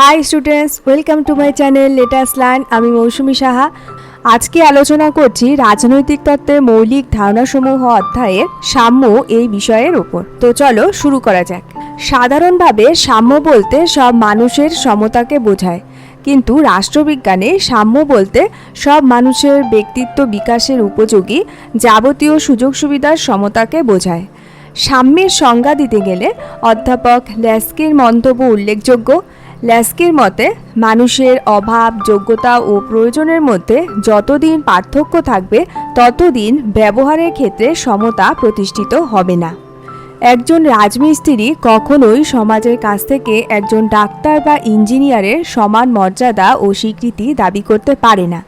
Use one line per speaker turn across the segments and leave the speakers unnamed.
Hi students welcome to my channel let us learn আমি মৌসুমি সাহা। আজকে আলোচনা করছি রাজনৈতিক তত্ত্বের মৌলিক ধারণাসমূহ অধ্যায়ের সাম্য এই বিষয়ের ওপর তো চলো শুরু করা যাক। সাধারণভাবে সাম্য বলতে সব মানুষের সমতাকে বোঝায়। কিন্তু রাষ্ট্রবিজ্ঞানে সাম্য বলতে সব মানুষের ব্যক্তিত্ব বিকাশের উপযোগী যাবতীয় সুযোগ সুবিধার সমতাকে বোঝায়। সাম্যের সংজ্ঞা দিতে গেলে অধ্যাপক ল্যাস্কির মন্তব্য উল্লেখযোগ্য। ল্যাস্কির মতে, মানুষের অভাব, যোগ্যতা ও প্রয়োজনের মধ্যে যতদিন পার্থক্য থাকবে, ততদিন ব্যবহারের ক্ষেত্রে সমতা প্রতিষ্ঠিত হবে না। একজন রাজমিস্ত্রি কখনোই সমাজের কাছ থেকে একজন ডাক্তার বা ইঞ্জিনিয়ারের সমান মর্যাদা ও স্বীকৃতি দাবি করতে পারে না।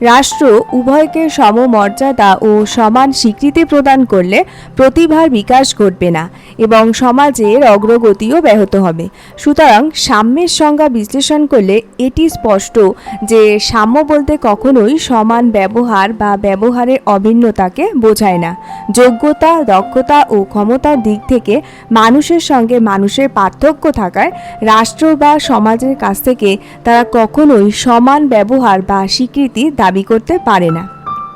রাষ্ট্র উভয়কে সমমর্যাদা ও সমান স্বীকৃতি প্রদান করলে প্রতিভার বিকাশ ঘটবে না এবং সমাজের অগ্রগতিও ব্যাহত হবে। সুতরাং সাম্যের সংজ্ঞা বিশ্লেষণ করলে এটি স্পষ্ট যে সাম্য বলতে কখনোই সমান ব্যবহার বা ব্যবহারের অভিন্নতাকে বোঝায় না। যোগ্যতা, দক্ষতা ও ক্ষমতার দিক থেকে মানুষের সঙ্গে মানুষের পার্থক্য থাকায় রাষ্ট্র বা সমাজের কাছ থেকে তারা কখনোই সমান ব্যবহার বা স্বীকৃতি দাবি করতে পারে না।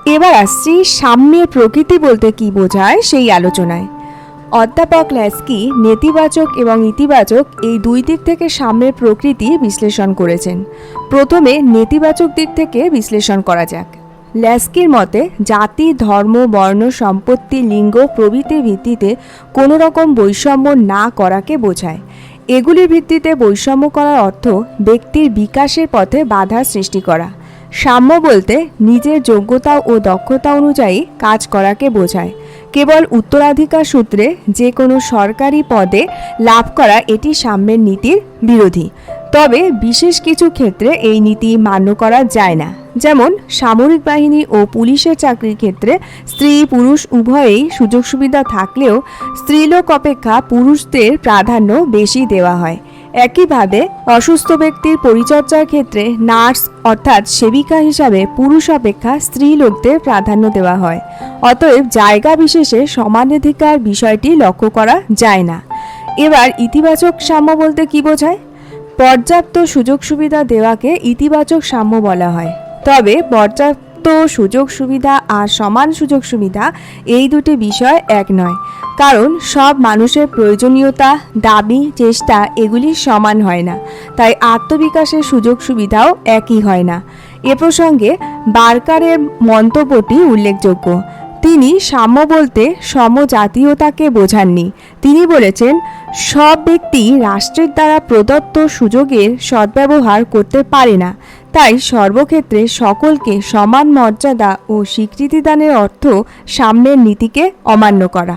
এবার আসছি সাম্যের প্রকৃতি বলতে কি বোঝায় সেই আলোচনায়। অধ্যাপক ল্যাস্কি নেতিবাচক এবং ইতিবাচক এই দুই দিক থেকে সাম্যের প্রকৃতি বিশ্লেষণ করেছেন। প্রথমে নেতিবাচক দিক থেকে বিশ্লেষণ করা যাক। ল্যাস্কির মতে, জাতি, ধর্ম, বর্ণ, সম্পত্তি, লিঙ্গ প্রভৃতির ভিত্তিতে কোনো রকম বৈষম্য না করাকে বোঝায়। এগুলির ভিত্তিতে বৈষম্য করার অর্থ ব্যক্তির বিকাশের পথে বাধা সৃষ্টি করা। সাম্য বলতে নিজের যোগ্যতা ও দক্ষতা অনুযায়ী কাজ করাকে বোঝায়। কেবল উত্তরাধিকার সূত্রে যে কোনো সরকারি পদে লাভ করা এটি সাম্যের নীতির বিরোধী। তবে বিশেষ কিছু ক্ষেত্রে এই নীতি মান্য করা যায় না। যেমন, সামরিক বাহিনী ও পুলিশের চাকরির ক্ষেত্রে স্ত্রী পুরুষ উভয়েই সুযোগ সুবিধা থাকলেও স্ত্রীলোক অপেক্ষা পুরুষদের প্রাধান্য বেশি দেওয়া হয়। একইভাবে, অসুস্থ ব্যক্তির পরিচর্যার ক্ষেত্রে নার্স অর্থাৎ সেবিকা হিসাবে পুরুষ অপেক্ষা স্ত্রী লোকদের প্রাধান্য দেওয়া হয়। অতএব জায়গা বিশেষে সমানাধিকার বিষয়টি লক্ষ্য করা যায় না। এবার ইতিবাচক সাম্য বলতে কি বোঝায়? পর্যাপ্ত সুযোগ সুবিধা দেওয়াকে ইতিবাচক সাম্য বলা হয়। তবে পর্যাপ্ত সুযোগ সুবিধা আর সমান সুযোগ সুবিধা এই দুটি বিষয় এক নয়। কারণ সব মানুষের প্রয়োজনীয়তা, দাবি, চেষ্টা এগুলি সমান হয় না। তাই আত্মবিকাশের সুযোগ সুবিধাও একই হয় না। এ প্রসঙ্গে বার্কারের মন্তব্যটি উল্লেখযোগ্য। তিনি সাম্য বলতে সমজাতীয়তাকে বোঝাননি। তিনি বলেছেন সব ব্যক্তি রাষ্ট্রের দ্বারা প্রদত্ত সুযোগের সদ্ব্যবহার করতে পারে না। তাই সর্বক্ষেত্রে সকলকে সমান মর্যাদা ও স্বীকৃতিদানের অর্থ সাম্যের নীতিকে অমান্য করা।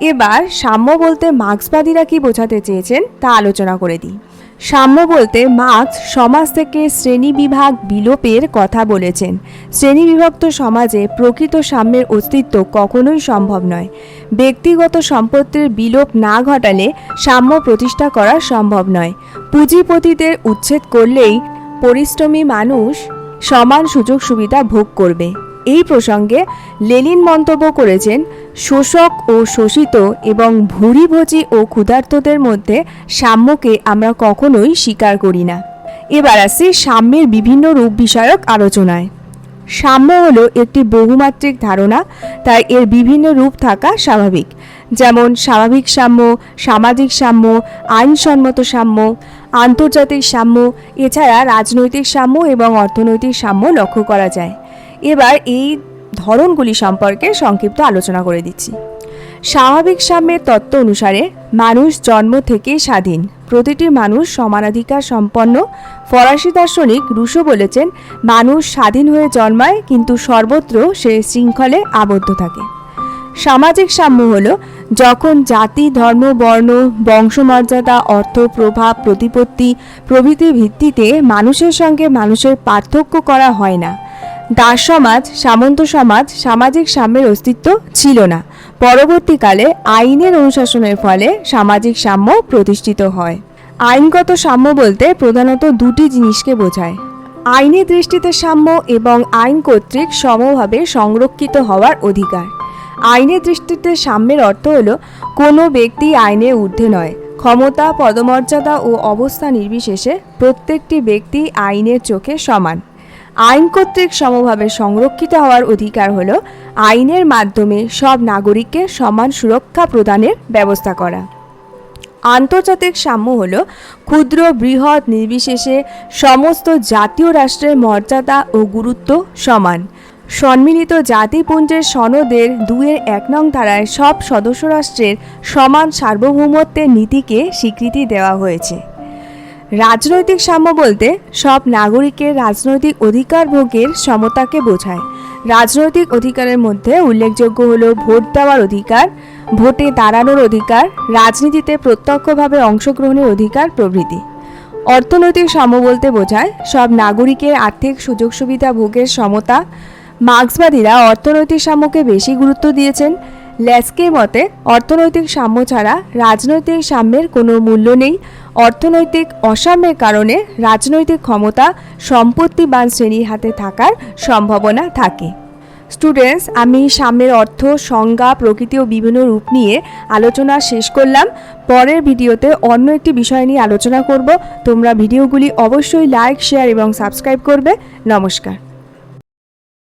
এবার সাম্য বলতে মার্ক্সবাদীরা কি বোঝাতে চেয়েছেন তা আলোচনা করে দিই। সাম্য বলতে মার্ক্স সমাজ থেকে শ্রেণি বিভাগ বিলোপের কথা বলেছেন। শ্রেণীবিভক্ত সমাজে প্রকৃত সাম্যের অস্তিত্ব কখনোই সম্ভব নয়। ব্যক্তিগত সম্পত্তির বিলোপ না ঘটালে সাম্য প্রতিষ্ঠা করা সম্ভব নয়। পুঁজিপতিদের উচ্ছেদ করলেই পরিশ্রমী মানুষ সমান সুযোগ সুবিধা ভোগ করবে। এই প্রসঙ্গে লেনিন মন্তব্য করেছেন শোষক ও শোষিত এবং ভুরিভোজী ও ক্ষুধার্তদের মধ্যে সাম্যকে আমরা কখনোই স্বীকার করি না। এবার আসি সাম্যের বিভিন্ন রূপ বিষয়ক আলোচনায়। সাম্য হলো একটি বহুমাত্রিক ধারণা, তাই এর বিভিন্ন রূপ থাকা স্বাভাবিক। যেমন স্বাভাবিক সাম্য, সামাজিক সাম্য, আইনসম্মত সাম্য, আন্তর্জাতিক সাম্য, এছাড়া রাজনৈতিক সাম্য এবং অর্থনৈতিক সাম্য লক্ষ্য করা যায়। এবার এই ধরনগুলি সম্পর্কে সংক্ষিপ্ত আলোচনা করে দিচ্ছি। স্বাভাবিক সাম্যের তত্ত্ব অনুসারে মানুষ জন্ম থেকেই স্বাধীন। প্রতিটি মানুষ সমানাধিকার সম্পন্ন। ফরাসি দার্শনিক রুশো বলেছেন, মানুষ স্বাধীন হয়ে জন্মায়, কিন্তু সর্বত্র সে শৃঙ্খলে আবদ্ধ থাকে। সামাজিক সাম্য হল, যখন জাতি, ধর্ম, বর্ণ, বংশমর্যাদা, অর্থ, প্রভাব, প্রতিপত্তি প্রভৃতির ভিত্তিতে মানুষের সঙ্গে মানুষের পার্থক্য করা হয় না। দাস সমাজ, সামন্ত সমাজ, সামাজিক সাম্যের অস্তিত্ব ছিল না। পরবর্তীকালে আইনের অনুশাসনের ফলে সামাজিক সাম্য প্রতিষ্ঠিত হয়। আইনগত সাম্য বলতে প্রধানত দুটি জিনিসকে বোঝায়। আইনি দৃষ্টিতে সাম্য এবং আইন কর্তৃক সমভাবে সংরক্ষিত হওয়ার অধিকার। আইনের দৃষ্টিতে সাম্যের অর্থ হলো, কোনো ব্যক্তি আইনের ঊর্ধ্বে নয়। ক্ষমতা, পদমর্যাদা ও অবস্থা নির্বিশেষে প্রত্যেকটি ব্যক্তি আইনের চোখে সমান। আইন কর্তৃক সমভাবে সংরক্ষিত হওয়ার অধিকার হল আইনের মাধ্যমে সব নাগরিককে সমান সুরক্ষা প্রদানের ব্যবস্থা করা। আন্তর্জাতিক সাম্য হল ক্ষুদ্র, বৃহৎ, নির্বিশেষে সমস্ত জাতীয় রাষ্ট্রের মর্যাদা ও গুরুত্ব সমান। সম্মিলিত জাতিপুঞ্জের সনদের দুয়ের এক নং ধারায় সব সদস্য রাষ্ট্রের সমান সার্বভৌমত্বের নীতিকে স্বীকৃতি দেওয়া হয়েছে। রাজনৈতিক সাম্য বলতে সব নাগরিকের রাজনৈতিক অধিকার ভোগের সমতাকে বোঝায়। রাজনৈতিক অধিকারের মধ্যে উল্লেখযোগ্য হল ভোট দেওয়ার অধিকার, ভোটে দাঁড়ানোর অধিকার, রাজনীতিতে প্রত্যক্ষভাবে অংশগ্রহণের অধিকার প্রভৃতি। অর্থনৈতিক সাম্য বলতে বোঝায় সব নাগরিকের আর্থিক সুযোগ সুবিধা ভোগের সমতা। মার্ক্সবাদীরা অর্থনৈতিক সাম্যকে বেশি গুরুত্ব দিয়েছেন ল্যাস্কের মতে, অর্থনৈতিক সাম্য ছাড়া রাজনৈতিক সাম্যের কোনো মূল্য নেই। অর্থনৈতিক অসাম্যের কারণে রাজনৈতিক ক্ষমতা সম্পত্তিবান শ্রেণির হাতে থাকার সম্ভাবনা থাকে। স্টুডেন্টস, আমি সাম্যের অর্থ, সংজ্ঞা, প্রকৃতি ও বিভিন্ন রূপ নিয়ে আলোচনা শেষ করলাম। পরের ভিডিওতে অন্য একটি বিষয় নিয়ে আলোচনা করব। তোমরা ভিডিওগুলি অবশ্যই লাইক, শেয়ার এবং সাবস্ক্রাইব করবে। নমস্কার।